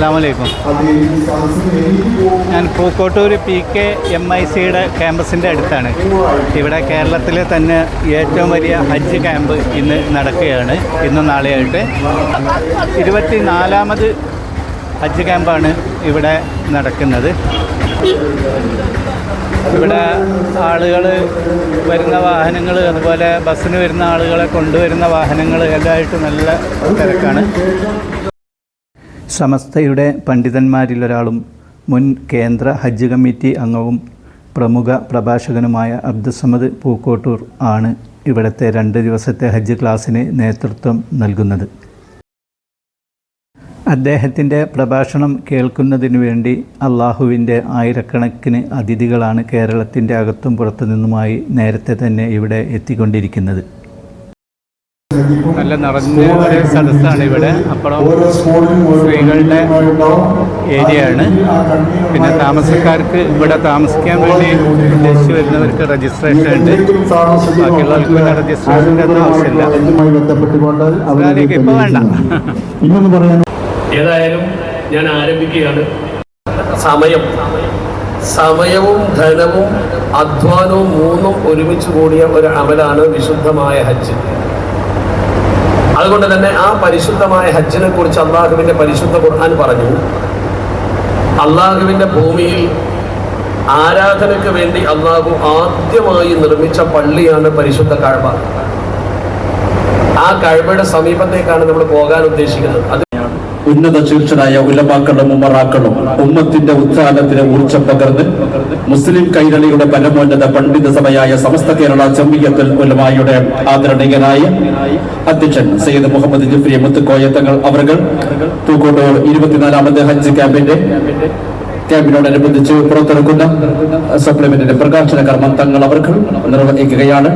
അസ്സാമലൈക്കും ഞാൻ Pookkottur P K M I സിയുടെ ക്യാമ്പസിന്റെ അടുത്താണ്. ഇവിടെ കേരളത്തിലെ തന്നെ ഏറ്റവും വലിയ ഹജ്ജ് ക്യാമ്പ് ഇന്ന് നടക്കുകയാണ്. ഇന്നും നാളെയായിട്ട്. ഇരുപത്തി നാലാമത് ഹജ്ജ് ക്യാമ്പാണ് ഇവിടെ നടക്കുന്നത്. ഇവിടെ ആളുകൾ വരുന്ന വാഹനങ്ങൾ അതുപോലെ ബസ്സിന് വരുന്ന ആളുകളെ കൊണ്ടുവരുന്ന വാഹനങ്ങൾ എല്ലാമായിട്ട് നല്ല തിരക്കാണ്. സമസ്തയുടെ പണ്ഡിതന്മാരിലൊരാളും മുൻ കേന്ദ്ര ഹജ്ജ് കമ്മിറ്റി അംഗവും പ്രമുഖ പ്രഭാഷകനുമായ അബ്ദുസമദ് പൂക്കോട്ടൂർ ആണ് ഇവിടുത്തെ രണ്ട് ദിവസത്തെ ഹജ്ജ് ക്ലാസ്സിന് നേതൃത്വം നൽകുന്നത്. അദ്ദേഹത്തിന്റെ പ്രഭാഷണം കേൾക്കുന്നതിനു വേണ്ടി അള്ളാഹുവിന്റെ ആയിരക്കണക്കിന് അതിഥികളാണ് കേരളത്തിന്റെ അകത്തും പുറത്തു നിന്നുമായി നേരത്തെ തന്നെ ഇവിടെ എത്തിക്കൊണ്ടിരിക്കുന്നത്. നല്ല നിറഞ്ഞ ഒരു സദസ്സാണ് ഇവിടെ. അപ്പുറം സ്ത്രീകളുടെ ഏരിയയാണ്. പിന്നെ താമസക്കാർക്ക് ഇവിടെ താമസിക്കാൻ വേണ്ടി ഉദ്ദേശിച്ച് വരുന്നവർക്ക് രജിസ്ട്രേഷൻ ഉണ്ട്. ബാക്കിയുള്ളവർക്ക് പിന്നെ രജിസ്ട്രേഷന്റെ ഒന്നും ആവശ്യമില്ല. ഇപ്പോൾ വേണ്ട. ഏതായാലും ഞാൻ ആരംഭിക്കുകയാണ്. സമയം. സമയവും ധനവും അധ്വാനവും മൂന്നും ഒരുമിച്ച് കൂടിയ ഒരു അമലാണ് വിശുദ്ധമായ ഹജ്ജ്. അതുകൊണ്ട് തന്നെ ആ പരിശുദ്ധമായ ഹജ്ജിനെ കുറിച്ച് അള്ളാഹുവിന്റെ പരിശുദ്ധ ഖുർആൻ പറഞ്ഞു. അള്ളാഹുവിന്റെ ഭൂമിയിൽ ആരാധനയ്ക്ക് വേണ്ടി അള്ളാഹു ആദ്യമായി നിർമ്മിച്ച പള്ളിയാണ് പരിശുദ്ധ കഴവ ആ കഴവയുടെ സമീപത്തേക്കാണ് നമ്മൾ പോകാൻ ഉദ്ദേശിക്കുന്നത്. അത് ഉന്നത ശീർഷനായ ഉലമാക്കളും ഉമ്മറാക്കളും ഉമ്മത്തിന്റെ ഉത്ഥാനത്തിന് ഊർജം പകർന്ന് മുസ്ലിം കൈരളിയുടെ പരമോന്നത പണ്ഡിത സഭയായ സമസ്ത കേരള ജമിയത്തുൽ ഉലമായുടെ ആദരണീയനായ അധ്യക്ഷൻ സയ്യിദ് മുഹമ്മദ് ജിഫ്രി മുത്തുക്കോയത്തങ്ങൾ അവർ പൂക്കോട്ടൂർ ഇരുപത്തിനാലാമത് ഹജ്ജ് ക്യാമ്പിന്റെ ക്യാമ്പിനോടനുബന്ധിച്ച് പുറത്തിറക്കുന്ന സപ്ലിമെന്റിന്റെ പ്രകാശന കർമ്മം തങ്ങൾ അവർക്ക് നിർവഹിക്കുകയാണ്.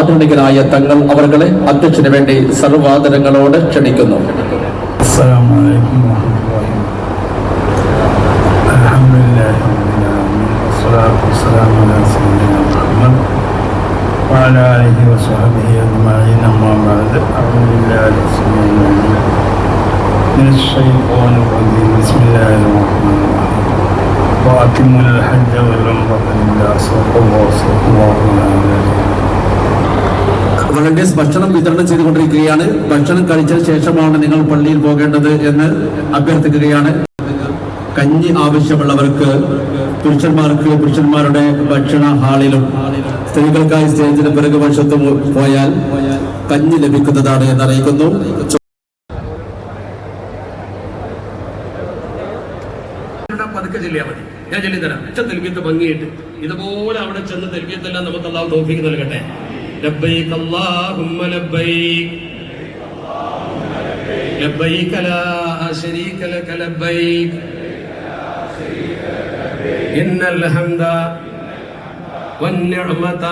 ആധുനികനായ തങ്ങൾ അവർകളെ അധ്യക്ഷന് വേണ്ടി സർവാദരങ്ങളോട് ക്ഷണിക്കുന്നു السلام عليكم ورحمة الله الحمد لله رب العالمين والصلاة والسلام على سيدنا محمد وعلى آله وصحبه أجمعين أما بعد أعوذ بالله السميع العليم من الشيطان الرجيم بسم الله الرحمن الرحيم وأتموا الحج والعمرة لله صدق الله صدق الله العظيم വളണ്ടിയേഴ്സ് ഭക്ഷണം വിതരണം ചെയ്തുകൊണ്ടിരിക്കുകയാണ്. ഭക്ഷണം കഴിച്ച ശേഷമാണ് നിങ്ങൾ പള്ളിയിൽ പോകേണ്ടത് എന്ന് അഭ്യർത്ഥിക്കുകയാണ്. കഞ്ഞി ആവശ്യമുള്ളവർക്ക് പുരുഷന്മാർക്ക് പുരുഷന്മാരുടെ ഭക്ഷണ ഹാളിലും സ്ത്രീകൾക്കായി സ്റ്റേജിന് പിറകു വശത്തും പോയാൽ കഞ്ഞി ലഭിക്കുന്നതാണ് എന്നറിയിക്കുന്നു. ഞാൻ ചൊല്ലി തരാം തെൽബിയത്ത് ഭംഗിയിട്ട് ഇതുപോലെ അവിടെ ചെന്ന് തെൽബിയത്തെല്ലാം നമുക്ക് അള്ളാഹു തോഫിക്ക് നൽകട്ടെ. لبيك اللهم لبيك لبيك لا شريك لك لبيك إن الحمد والنعمة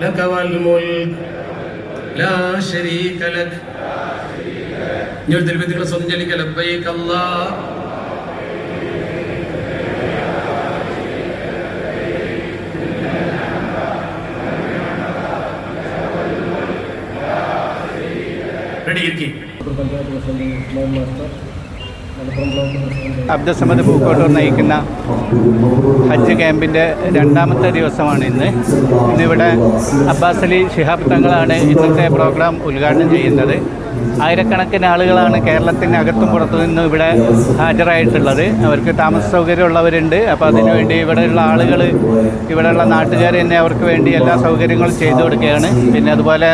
لك والملك لا شريك لك نرد البدر صدق لك لبيك الله ഇരിക്കും അബ്ദുസമദ് പൂക്കോട്ടൂർ നയിക്കുന്ന ഹജ്ജ് ക്യാമ്പിന്റെ രണ്ടാമത്തെ ദിവസമാണ് ഇന്ന്. ഇന്നിവിടെ അബ്ബാസ് അലി ഷിഹാബ് തങ്ങളാണ് ഇന്നത്തെ പ്രോഗ്രാം ഉദ്ഘാടനം ചെയ്യുന്നത്. ആയിരക്കണക്കിന് ആളുകളാണ് കേരളത്തിന് അകത്തും പുറത്തു നിന്നും ഇവിടെ ഹാജരായിട്ടുള്ളത്. അവർക്ക് താമസ സൗകര്യമുള്ളവരുണ്ട്. അപ്പോൾ അതിനുവേണ്ടി ഇവിടെയുള്ള ആളുകൾ ഇവിടെയുള്ള നാട്ടുകാർ തന്നെ അവർക്ക് വേണ്ടി എല്ലാ സൗകര്യങ്ങളും ചെയ്തു കൊടുക്കുകയാണ്. പിന്നെ അതുപോലെ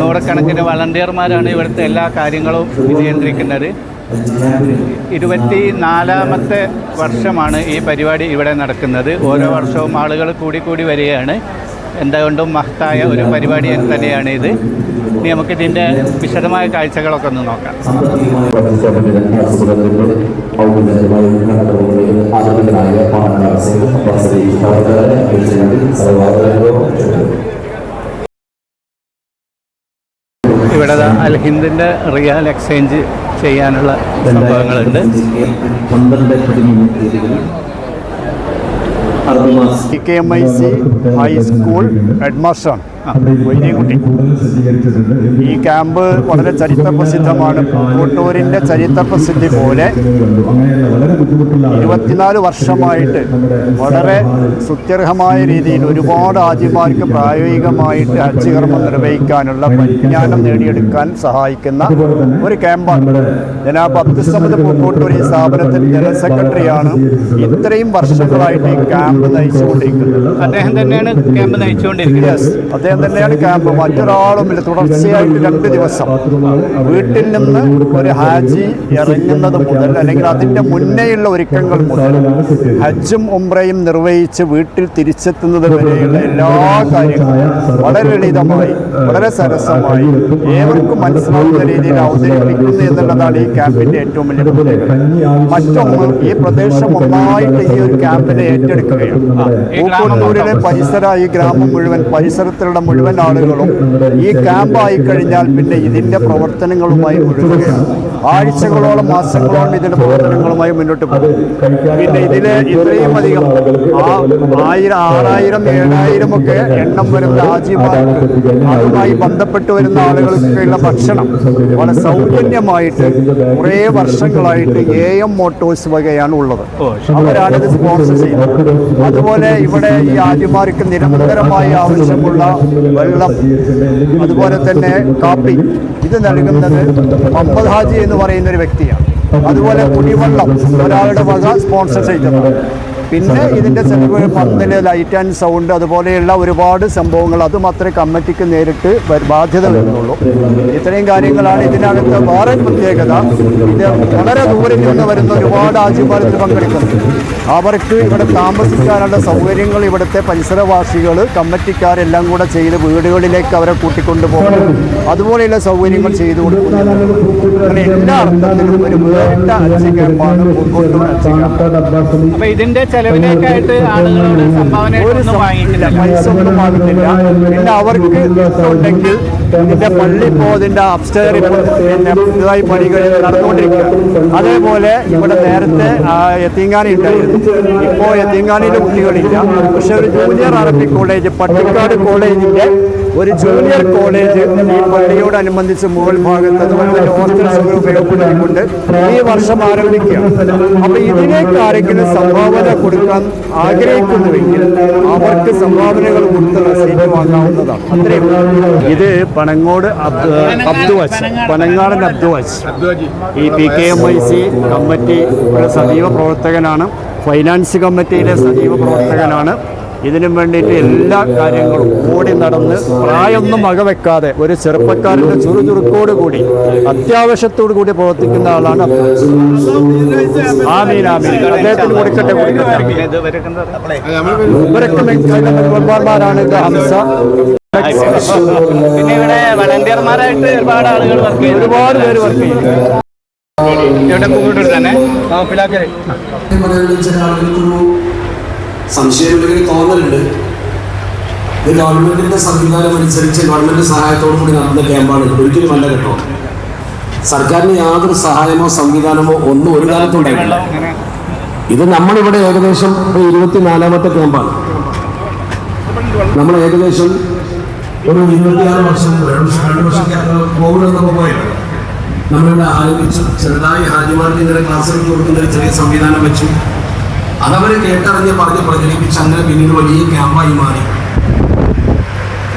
നൂറക്കണക്കിന് വളണ്ടിയർമാരാണ് ഇവിടുത്തെ എല്ലാ കാര്യങ്ങളും നിയന്ത്രിക്കുന്നത്. ഇരുപത്തി നാലാമത്തെ വർഷമാണ് ഈ പരിപാടി ഇവിടെ നടക്കുന്നത്. ഓരോ വർഷവും ആളുകൾ കൂടി കൂടി വരികയാണ്. എന്തുകൊണ്ടും മഹത്തായ ഒരു പരിപാടി തന്നെയാണ് ഇത്. ഇനി നമുക്ക് ഇതിന്റെ വിശദമായ കാഴ്ചകളൊക്കെ ഒന്ന് നോക്കാം. ഇവിടെ അൽ ഹിന്ദിന്റെ റിയൽ എക്സ്ചേഞ്ച് ചെയ്യാനുള്ള സംഭവങ്ങളുണ്ട്. K M I C high school ഹെഡ്മാസ്റ്ററാണ് ഈ ക്യാമ്പ് വളരെ ചരിത്ര പ്രസിദ്ധമാണ് പൂക്കോട്ടൂരിന്റെ ചരിത്ര പ്രസിദ്ധി പോലെ ഇരുപത്തിനാല് വർഷമായിട്ട് വളരെ സുത്യർഹമായ രീതിയിൽ ഒരുപാട് ആദ്യമാർക്ക് പ്രായോഗികമായിട്ട് ഹജ്ജ് കർമ്മം നിർവഹിക്കാനുള്ള പരിജ്ഞാനം നേടിയെടുക്കാൻ സഹായിക്കുന്ന ഒരു ക്യാമ്പാണ്. ജനാബ് അബ്ദുസമദ് പൂക്കോട്ടൂർ ഈ സ്ഥാപനത്തിൽ ജനറൽ സെക്രട്ടറിയാണ്. ഇത്രയും വർഷങ്ങളായിട്ട് ഈ ക്യാമ്പ് നയിച്ചുകൊണ്ടിരിക്കുന്നത്. അദ്ദേഹം തന്നെയാണ് ക്യാമ്പ് നയിച്ചുകൊണ്ടിരിക്കുന്നത്. അദ്ദേഹം തന്നെയാണ് ക്യാമ്പ്. മറ്റൊരാളും ഇല്ല. തുടർച്ചയായിട്ട് രണ്ട് ദിവസം വീട്ടിൽ നിന്ന് ഒരു ഹാജി ഇറങ്ങുന്നത് മുതൽ അല്ലെങ്കിൽ അതിന്റെ മുന്നേയുള്ള ഒരുക്കങ്ങൾ മുതൽ ഹജ്ജും ഉംറയും നിർവഹിച്ച് വീട്ടിൽ തിരിച്ചെത്തുന്നത് വരെയുള്ള എല്ലാ കാര്യങ്ങളും വളരെ ലളിതമായി വളരെ സരസമായി ഏവർക്കും മനസ്സിലാവുന്ന രീതിയിൽ അവതരിപ്പിക്കുന്നു എന്നുള്ളതാണ് ഈ ക്യാമ്പിന്റെ ഏറ്റവും വലിയ പ്രത്യേകത. മറ്റൊന്ന് ഈ പ്രദേശം ഒന്നായിട്ട് ഈ ഒരു ക്യാമ്പിനെ ഏറ്റെടുക്കുകയാണ്. പൂക്കോട്ടൂരിലെ പരിസര ഈ ഗ്രാമം മുഴുവൻ പരിസരത്തുള്ള മുഴുവൻ ആളുകളും ഈ ക്യാമ്പായി കഴിഞ്ഞാൽ പിന്നെ ഇതിന്റെ പ്രവർത്തനങ്ങളുമായി ഒഴുകുകയാണ് ആഴ്ചകളോളം മാസങ്ങളോളം ഇതിന്റെ പ്രവർത്തനങ്ങളുമായി മുന്നോട്ട് പോകും. പിന്നെ ഇതിൽ ഇത്രയും അധികം ആ ആയിരം ആറായിരം ഏഴായിരം ഒക്കെ എണ്ണം വരുന്ന ആജീവർക്ക് അതുമായി ബന്ധപ്പെട്ട് വരുന്ന ആളുകൾക്കുള്ള ഭക്ഷണം വളരെ സൗജന്യമായിട്ട് കുറേ വർഷങ്ങളായിട്ട് എ എം മോട്ടോഴ്സ് വകയാണ് ഉള്ളത്. അവരാണ് ഇത് സ്പോൺസർ ചെയ്യുന്നത്. അതുപോലെ ഇവിടെ ഈ ആര്യമാർക്ക് നിരന്തരമായി ആവശ്യമുള്ള വെള്ളം അതുപോലെ തന്നെ കാപ്പി. ഇത് നൽകുന്നത് മുഹമ്മദ് ഹാജി എന്ന് പറയുന്ന ഒരു വ്യക്തിയാണ്. അതുപോലെ കുടിവെള്ളം ഒരാളുടെ വക സ്പോൺസർ ചെയ്തതാണ്. പിന്നെ ഇതിന്റെ പന്തൽ ലൈറ്റ് ആൻഡ് സൗണ്ട് അതുപോലെയുള്ള ഒരുപാട് സംഭവങ്ങൾ അത് മാത്രമേ കമ്മിറ്റിക്ക് നേരിട്ട് ബാധ്യത വരുന്നുള്ളൂ. ഇത്രയും കാര്യങ്ങളാണ് ഇതിനകത്ത് വേറെ പ്രത്യേകത. ഇത് വളരെ ദൂരെ നിന്ന് വരുന്ന ഒരുപാട് ഇതിൽ പങ്കെടുക്കുന്നു. അവർക്ക് ഇവിടെ താമസിക്കാനുള്ള സൗകര്യങ്ങൾ ഇവിടുത്തെ പരിസരവാസികൾ കമ്മിറ്റിക്കാരെല്ലാം കൂടെ ചെയ്ത് വീടുകളിലേക്ക് അവരെ കൂട്ടിക്കൊണ്ടുപോകും അതുപോലെയുള്ള സൗകര്യങ്ങൾ ചെയ്തു കൊടുക്കുന്നു. അങ്ങനെ എല്ലാ അർത്ഥത്തിലും ഒരു വേറിട്ട ക്യാമ്പാണ് ക്യാമ്പ് അപ്പൊ ഇതിന്റെ ചെലവിലേക്കായിട്ട് ആളുകളോട് സംഭാവന വാങ്ങിയിട്ടില്ല. പൈസ ഒന്നും വാങ്ങുന്നില്ല. പിന്നെ അവർക്ക് ഇഷ്ടമുണ്ടെങ്കിൽ ഇതിന്റെ പള്ളി പോതിന്റെ അപ്സ്റ്റേർ ഇപ്പോൾ പിന്നെ പുതുതായി പണികൾ നടന്നുകൊണ്ടിരിക്കുക. അതേപോലെ ഇവിടെ നേരത്തെ എത്തിങ്കാനി ഉണ്ടായിരുന്നു. ഇപ്പോൾ യത്തീങ്കാനിയിലെ കുട്ടികളില്ല. പക്ഷെ ഒരു ജൂനിയർ അറബി കോളേജ് പട്ടിക്കാട് കോളേജിന്റെ ഒരു ജൂനിയർ കോളേജ് ഈ പള്ളിയോടനുബന്ധിച്ച് മുകൾ ഭാഗത്ത് അതുപോലെ തന്നെ ഹോസ്റ്റൽസ് ഉപയോഗപ്പെടുത്തിക്കൊണ്ട് ഈ വർഷം ആരംഭിക്കുക അപ്പൊ ഇതിലേക്ക് ആരെങ്കിലും സംഭാവന കൊടുക്കാൻ ആഗ്രഹിക്കുന്നുവെങ്കിൽ അവർക്ക് സംഭാവനകൾ കൊടുത്ത് റസീറ്റ് വാങ്ങാവുന്നതാണ്. അത്രയും ഇത് പനങ്ങോട് അബ്ദു അബ്ദുവച്ച്. പനങ്ങാടൻ അബ്ദുവാജ്. ഈ P K M I C കമ്മിറ്റിയുടെ സജീവ പ്രവർത്തകനാണ്. ഫൈനാൻസ് കമ്മിറ്റിയിലെ സജീവ പ്രവർത്തകനാണ്. ഇതിനും വേണ്ടിയിട്ട് എല്ലാ കാര്യങ്ങളും കൂടി നടന്ന് പ്രായമൊന്നും വകവെക്കാതെ ഒരു ചെറുപ്പക്കാരന്റെ ചുറുചുറുക്കോട് കൂടി അത്യാവശ്യത്തോടു കൂടി പ്രവർത്തിക്കുന്ന ആളാണ് ആമീൻ ആമീൻ. അദ്ദേഹത്തിന് കൊടുക്കട്ടെ കൊടുക്കട്ടെ. ഇവരൊക്കെ ഹംസ. പിന്നെ ഇവിടെ വളണ്ടിയർമാരായിട്ട് ഒരുപാട് ആളുകൾ വർക്ക് ചെയ്യും ഒരുപാട് പേര് വർക്ക് ചെയ്യും ഇവിടെ പൂക്കോട്ടൂർ തന്നെ. പറയാനുള്ള ചില ആളുകൾക്കൊരു സംശയം അല്ലെങ്കിൽ തോന്നലുണ്ട്. ഇത് ഗവൺമെന്റിന്റെ സംവിധാനം അനുസരിച്ച് ഗവൺമെന്റ് സഹായത്തോടു കൂടി നടന്ന ക്യാമ്പാണ്. ഒരിക്കലും അല്ല കേട്ടോ. സർക്കാരിന് യാതൊരു സഹായമോ സംവിധാനമോ ഒന്നും ഒരു കാലത്തുണ്ടായിട്ടില്ല. ഇത് നമ്മളിവിടെ ഏകദേശം ഇരുപത്തിനാലാമത്തെ ക്യാമ്പാണ്. നമ്മൾ ഏകദേശം ഒരു ഇരുപത്തിയാറ് വർഷം രണ്ട് രണ്ട് വർഷം കോവിഡ് എന്നൊക്കെ പോയത് നമ്മളിവിടെ ആലോചിച്ച് ചെറുതായി ഹാജിമാർക്ക് ഇങ്ങനെ ക്ലാസ് എടുത്ത് കൊടുക്കുന്ന ഒരു ചെറിയ സംവിധാനം വെച്ചു. അതവർ കേട്ടറിഞ്ഞ് പറഞ്ഞ് പ്രചരിപ്പിച്ച് അങ്ങനെ പിന്നീട് വലിയ ക്യാമ്പായി മാറി.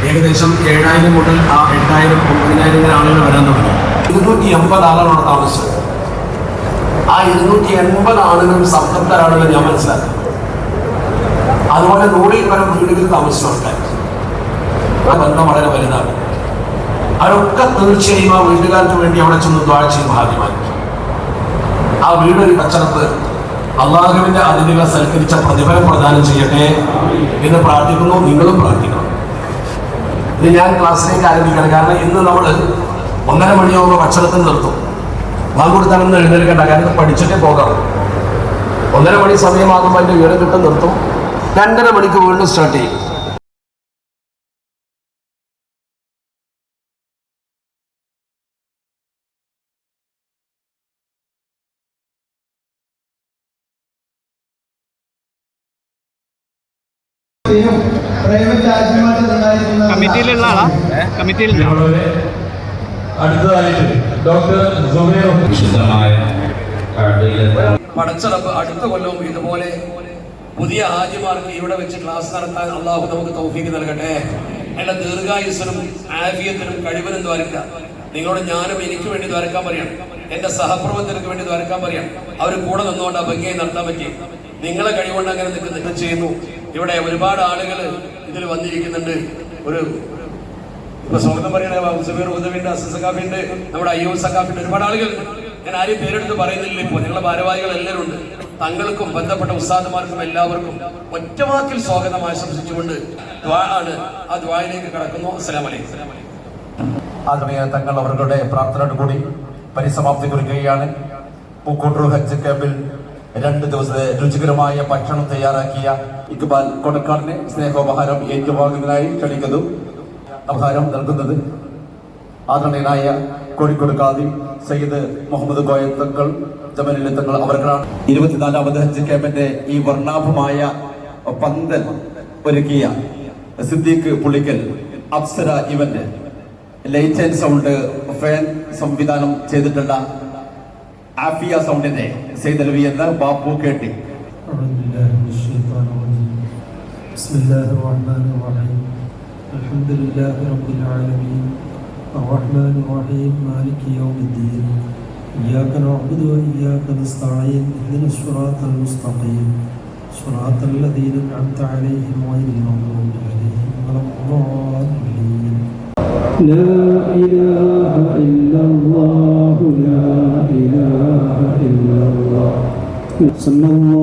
ഏകദേശം ഏഴായിരം മുതൽ ആ എട്ടായിരം ഒമ്പതിനായിരം ആളുകൾ വരാൻ തുടങ്ങി. ഇരുന്നൂറ്റി എൺപത് ആളാണ് താമസിച്ചത്. ആ ഇരുന്നൂറ്റി എൺപത് ആളുകളും സംതൃപ്തരാണെന്ന് ഞാൻ മനസ്സിലാക്കി. അതുപോലെ നൂറിൽ പരം വീടുകളിൽ താമസിച്ചവർക്ക് ആ ബന്ധം വളരെ വലുതാണ്. അവരൊക്കെ തീർച്ചയായും ആ വീട്ടുകാർക്ക് വേണ്ടി അവിടെ ചെന്ന് ദ്വാര ചെയ്യും ആദ്യമായി. ആ വീടൊരു കച്ചടത്ത് അള്ളാഹുവിന്റെ അതിഥികളെ സൽക്കരിച്ച പ്രതിഫലം പ്രദാനം ചെയ്യട്ടെ എന്ന് പ്രാർത്ഥിക്കുന്നു നിങ്ങളും പ്രാർത്ഥിക്കണം. ഇത് ഞാൻ ക്ലാസ്സിലേക്ക് ആരംഭിക്കണം കാരണം ഇന്ന് നമ്മൾ ഒന്നര മണിയാവുമ്പോൾ ഭക്ഷണത്തിന് നിർത്തും. ബാങ്ക് കൊടുത്താലൊന്നും എഴുന്നേൽക്കണ്ട. കാരണം പഠിച്ചിട്ടേ പോകാം ഒന്നര മണി സമയമാകുമ്പോൾ അതിന്റെ വീട് കിട്ടും നിർത്തും. രണ്ടര മണിക്ക് വീണ്ടും സ്റ്റാർട്ട് ചെയ്യും. കമ്മിറ്റിയിലുള്ള ആളാ കമ്മിറ്റിയിൽ അടുത്തതായിട്ട് ഡോക്ടർ പടച്ചടപ്പ് അടുത്ത കൊല്ലവും ഇതുപോലെ പുതിയ ഹാജിമാർക്ക് ഇവിടെ വെച്ച് ക്ലാസ് നടത്താൻ അള്ളാഹു നമുക്ക് തൗഫീക്ക് നൽകട്ടെ. അയാളുടെ ദീർഘായുസനും ആഫിയത്തിനും കഴിവിനും ദ്വാരക്ക. നിങ്ങളോട് ഞാനും എനിക്ക് വേണ്ടി ദ്വാരക്കാൻ പറയണം എന്റെ സഹപ്രവർത്തകർക്ക് വേണ്ടി ദ്വാരക്കാൻ പറയണം അവർ കൂടെ നിന്നുകൊണ്ട് ആ ഭംഗിയായി നടത്താൻ പറ്റി. നിങ്ങളെ കഴിവുകൊണ്ട് അങ്ങനെ നിൽക്കുന്ന ചെയ്യുന്നു. ഇവിടെ ഒരുപാട് ആളുകൾ ഇതിൽ വന്നിരിക്കുന്നുണ്ട്. ഒരു ഇപ്പൊ സ്വാഗതം പറയണ സുബീർ ഉദവിന്റെ സഖാഫിന്റെ നമ്മുടെ അയ്യോ സഖാഫിന്റെ ഒരുപാട് ആളുകൾ. ഞാൻ ആരെയും പേരെടുത്ത് പറയുന്നില്ല ഇപ്പോൾ ഞങ്ങളുടെ ഭാരവാഹികൾ എല്ലാവരും ഉണ്ട് തങ്ങൾക്കും ബന്ധപ്പെട്ട ഉസ്താദുമാർക്കും എല്ലാവർക്കും ഒറ്റവാക്കിൽ സ്വാഗതം ആശംസിച്ചുകൊണ്ട് ആണ് ആ ദ്വായിലേക്ക് കടക്കുന്നു. അസ്സലാം വലൈക്കും ആദരണീയ തങ്ങൾ അവരുടെ പ്രാർത്ഥനയോട് കൂടി പരിസമാപ്തി കുറിക്കുകയാണ്. പൂക്കോട്ടൂർ ഹജ്ജ് ക്യാമ്പിൽ രണ്ട് ദിവസത്തെ രുചികരമായ ഭക്ഷണം തയ്യാറാക്കിയ ഇക്ബാൽ കൊടക്കാടിനെ സ്നേഹോപഹാരം ഏറ്റുവാങ്ങുന്നതിനായി ക്ഷണിക്കുന്നു. ഉപഹാരം നൽകുന്നത് ആദരണീയനായ കോഴിക്കോട് കാദി സയ്യിദ് മുഹമ്മദ് കോയ തങ്ങൾ ജമലിലെ തങ്ങൾ അവർക്കാണ് ഇരുപത്തിനാലാമത് ഹജ്ജ് ക്യാമ്പിന്റെ ഈ വർണ്ണാഭമായ പന്തൽ ഒരുക്കിയ Siddique Pullikkal Apsara event light and sound fan സംവിധാനം ചെയ്തിട്ടുള്ള ആഫിയ സൗണ്ടിന്റെ സെയ്തലവി എന്ന ബാപ്പു കേട്ടി أعوذ بالله من الشيطان الرجيم بسم الله الرحمن الرحيم الحمد لله رب العالمين. الرحمن الرحيم مالك يوم الدين. إياك نعبد وإياك نستعين اهدنا الصراط المستقيم. صراط الذين أنعمت عليهم غير المغضوب عليهم ولا الضالين. لا إله إلا الله لا إله إلا الله. صلى الله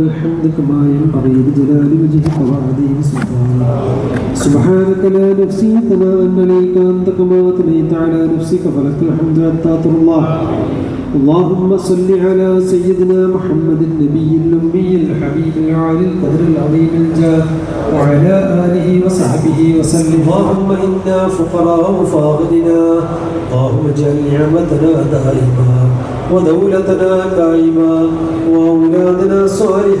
الحمد كما ينبغي لجلال وجهك وعظيم سلطانك سبحانك لا نحصي ثناء عليك انت كما اثنيت على نفسك فلك الحمد حتى ترضى اللهم صل على سيدنا محمد النبي الأمي الحبيب العالي القدر العظيم الجاه وعلى آله وصحبه وسلم اللهم إنا فقراء فاقدنا اللهم اجعل نعمتنا دائما ودولتنا قائما وأولادنا صالحا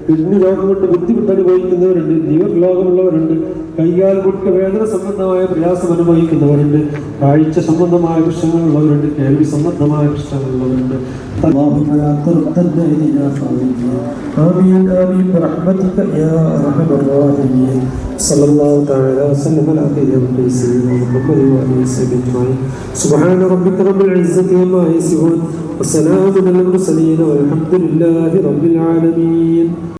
കിഡ്നി രോഗം കൊണ്ട് ബുദ്ധിമുട്ട് അനുഭവിക്കുന്നവരുണ്ട് ലിവർ രോഗമുള്ളവരുണ്ട് കൈകാൽ മുട്ട് വേദന സംബന്ധമായ പ്രയാസം അനുഭവിക്കുന്നവരുണ്ട് കാഴ്ച സംബന്ധമായ പ്രശ്നങ്ങളുള്ളവരുണ്ട് കേൾവി സംബന്ധമായ പ്രശ്നങ്ങളുള്ളവരുണ്ട് اللهم لا تردنا إلينا خائبين آمين آمين برحمتك يا أرحم الراحمين صلى الله تعالى وسلم على خير سيدنا محمد وآله وصحبه أجمعين سبحان ربك رب العزة عما يصفون وسلام على المرسلين والحمد لله رب العالمين